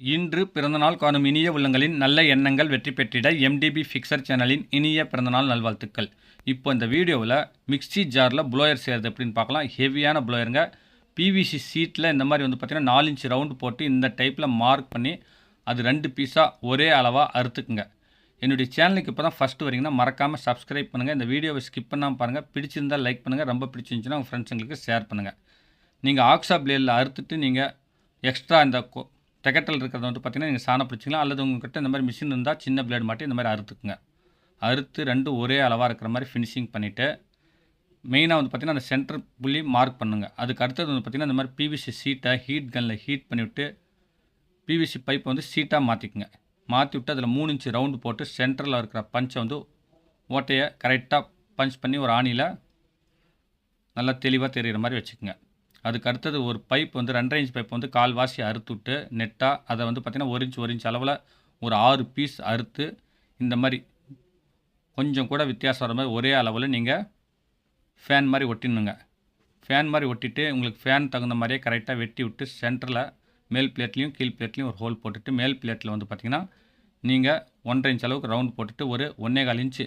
இன்று பிறந்தநாள் காணும் இனிய உள்ளங்களின் நல்ல எண்ணங்கள் வெற்றி பெற்றிட எம்டிபி ஃபிக்சர் சேனலின் இனிய பிறந்தநாள் நல்வாழ்த்துக்கள். இப்போ இந்த வீடியோவில் மிக்ஸி ஜாரில் ப்ளோயர் செய்கிறது எப்படின்னு பார்க்கலாம். ஹெவியான ப்ளோயருங்க பிவிசி சீட்டில் இந்த மாதிரி வந்து பார்த்திங்கன்னா நாலு இன்ச்சு ரவுண்டு போட்டு இந்த டைப்பில் மார்க் பண்ணி அது ரெண்டு பீஸாக ஒரே அளவாக அறுத்துக்குங்க. என்னுடைய சேனலுக்கு இப்போ தான் ஃபஸ்ட்டு வரீங்கன்னா மறக்காமல் சப்ஸ்கிரைப் பண்ணுங்கள் இந்த வீடியோவை ஸ்கிப் பண்ணாமல் பாருங்கள் பிடிச்சிருந்தால் லைக் பண்ணுங்கள் ரொம்ப பிடிச்சிருந்துச்சுன்னா உங்கள் ஃப்ரெண்ட்ஸுங்களுக்கு ஷேர் பண்ணுங்கள் நீங்கள் ஆக்ஸா பிளேடில் அறுத்துட்டு நீங்கள் எக்ஸ்ட்ரா இந்த கொ- இருக்கிறத வந்து பார்த்தீங்கன்னா நீங்கள் சாணம் பிடிச்சிக்கலாம். அல்லது உங்ககிட்ட இந்த மாதிரி மிஷின் இருந்தால் சின்ன பிளேடு மாட்டி இந்த மாதிரி அறுத்துக்குங்க. அறுத்து ரெண்டும் ஒரே அளவாக இருக்கிற மாதிரி ஃபினிஷிங் பண்ணிவிட்டு மெயினாக வந்து பார்த்திங்கன்னா அந்த சென்டர் புள்ளி மார்க் பண்ணுங்கள் அதுக்கு அடுத்தது வந்து பார்த்திங்கன்னா இந்த மாதிரி பிவிசி சீட்டை ஹீட் கன்னில் ஹீட் பண்ணிவிட்டு பிவிசி பைப்பை வந்து சீட்டாக மாற்றிக்குங்க மாற்றி விட்டு அதில் மூணு இன்ச்சு ரவுண்டு போட்டு சென்டரில் இருக்கிற பஞ்சை வந்து ஓட்டையை கரெக்டாக பஞ்ச் பண்ணி ஒரு ஆணியில் நல்லா தெளிவாக தெரிகிற மாதிரி வச்சுக்கோங்க. அதுக்கு அடுத்தது ஒரு பைப் வந்து ரெண்டரை இன்ச் பைப் வந்து கால்வாசி அறுத்துவிட்டு நெட்டாக அதை வந்து பார்த்திங்கன்னா ஒரு இன்ச் ஒரு இன்ச் அளவில் ஒரு ஆறு பீஸ் அறுத்து இந்த மாதிரி கொஞ்சம் கூட வித்தியாசம் வர மாதிரி ஒரே அளவில் நீங்கள் ஃபேன் மாதிரி ஒட்டிடணுங்க. ஃபேன் மாதிரி ஒட்டிட்டு உங்களுக்கு ஃபேன் தகுந்த மாதிரியே கரெக்டாக வெட்டி விட்டு சென்டரில் மேல் பிளேட்லேயும் கீழ் பிளேட்லேயும் ஒரு ஹோல் போட்டுட்டு மேல் பிளேட்டில் வந்து பார்த்திங்கன்னா நீங்கள் ஒன்றரை இன்ச் அளவுக்கு ரவுண்ட் போட்டுட்டு ஒரு ஒன்றே கால் இன்ச்சு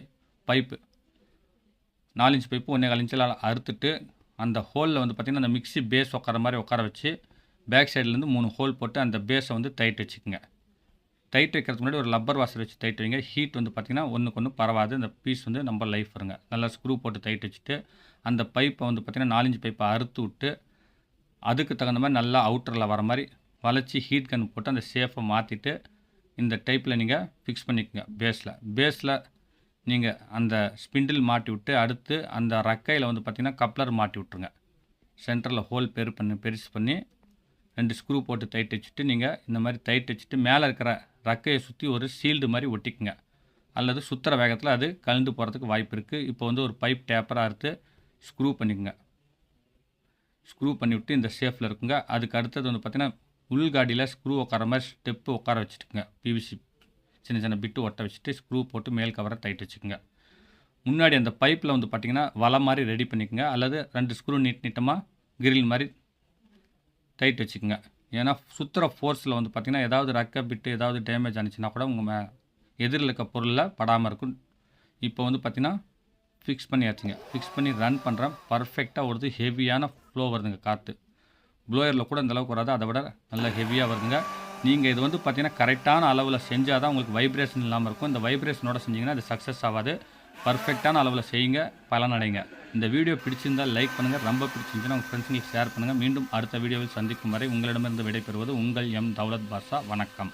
பைப்பு நாலு இன்ச் பைப்பு ஒன்றே கால் இன்ச்சில் அறுத்துட்டு அந்த ஹோலில் வந்து பார்த்திங்கன்னா அந்த மிக்ஸி பேஸ் உட்கார மாதிரி உட்கார வச்சு பேக் சைட்லேருந்து மூணு ஹோல் போட்டு அந்த பேஸை வந்து டைட் வச்சுக்கோங்க. டைட் வைக்கிறதுக்கு முன்னாடி ஒரு லப்பர் வாசர் வச்சு டைட் வைங்க. ஹீட் வந்து பார்த்திங்கன்னா ஒன்றுக்கு ஒன்று பரவாது. இந்த பீஸ் வந்து நம்ம லைஃப் வருங்க. நல்லா ஸ்க்ரூ போட்டு டைட் வச்சுட்டு அந்த பைப்பை வந்து பார்த்திங்கன்னா நாலஞ்சு பைப்பை அறுத்து விட்டு அதுக்கு தகுந்த மாதிரி நல்லா அவுட்டரில் வர மாதிரி வளைச்சி ஹீட் கன் போட்டு அந்த சேஃபை மாற்றிட்டு இந்த டைப்பில் நீங்கள் ஃபிக்ஸ் பண்ணிக்கோங்க பேஸில். பேஸில் நீங்கள் அந்த ஸ்பிண்டில் மாட்டி விட்டு அடுத்து அந்த ரக்கையில் வந்து பார்த்திங்கன்னா கப்ளர் மாட்டி விட்ருங்க சென்டரில் ஹோல் பெரு பண்ணி பெருசு பண்ணி ரெண்டு ஸ்க்ரூ போட்டு டைட் வச்சுட்டு நீங்கள் இந்த மாதிரி டைட் வச்சுட்டு மேலே இருக்கிற ரக்கையை சுற்றி ஒரு சீல்டு மாதிரி ஒட்டிக்குங்க. அல்லது சுற்றுற வேகத்தில் அது கலந்து போகிறதுக்கு வாய்ப்பு இருக்குது இப்போ வந்து ஒரு பைப் டேப்பராக அறுத்து ஸ்க்ரூ பண்ணிக்கோங்க. ஸ்க்ரூ பண்ணிவிட்டு இந்த ஷேஃபில் இருக்குங்க. அதுக்கு அடுத்தது வந்து பார்த்திங்கன்னா உள்காடியில் ஸ்க்ரூ உட்கார மாதிரி ஸ்டெப்பு உட்கார வச்சுட்டுங்க. பிவிசி சின்ன சின்ன பிட்டு ஒட்ட வச்சுட்டு ஸ்க்ரூ போட்டு மேல் கவரை டைட் வச்சுக்கோங்க. முன்னாடி அந்த பைப்பில் வந்து பார்த்திங்கன்னா வலை மாதிரி ரெடி பண்ணிக்கோங்க. அல்லது ரெண்டு ஸ்க்ரூ நீட் நீட்டமாக கிரில் மாதிரி டைட் வச்சுக்கோங்க. ஏன்னா சுற்றுற ஃபோர்ஸில் வந்து பார்த்திங்கன்னா ஏதாவது ரக்க பிட்டு ஏதாவது டேமேஜ் ஆனிச்சுன்னா கூட உங்கள் எதிரில் இருக்க பொருளில் படாமல் இருக்கும். இப்போ வந்து பார்த்திங்கன்னா ஃபிக்ஸ் பண்ணியாச்சுங்க. ஃபிக்ஸ் பண்ணி ரன் பண்ணுறேன் பர்ஃபெக்டாக வருது. ஹெவியான ஃப்ளோ வருதுங்க காற்று ப்ளோயரில் கூட அந்தளவுக்கு வராது. அதை விட நல்லா ஹெவியாக வருதுங்க. நீங்கள் இது வந்து பார்த்தீங்கன்னா கரெக்டான அளவில் செஞ்சால் தான் உங்களுக்கு வைப்ரேஷன் இல்லாமல் இருக்கும். இந்த வைப்ரேஷனோட செஞ்சீங்கன்னா அது சக்ஸஸ் ஆகாது. பர்ஃபெக்டான அளவில் செய்யுங்க பலனடைங்க. இந்த வீடியோ பிடிச்சிருந்தால் லைக் பண்ணுங்கள் ரொம்ப பிடிச்சிருந்துச்சுன்னா உங்கள் ஃப்ரெண்ட்ஸுங்களுக்கு ஷேர் பண்ணுங்கள் மீண்டும் அடுத்த வீடியோவில் சந்திக்கும் வரை உங்களிடமிருந்து விடைபெறுவது உங்கள் எம் தௌலத் பாஷா வணக்கம்.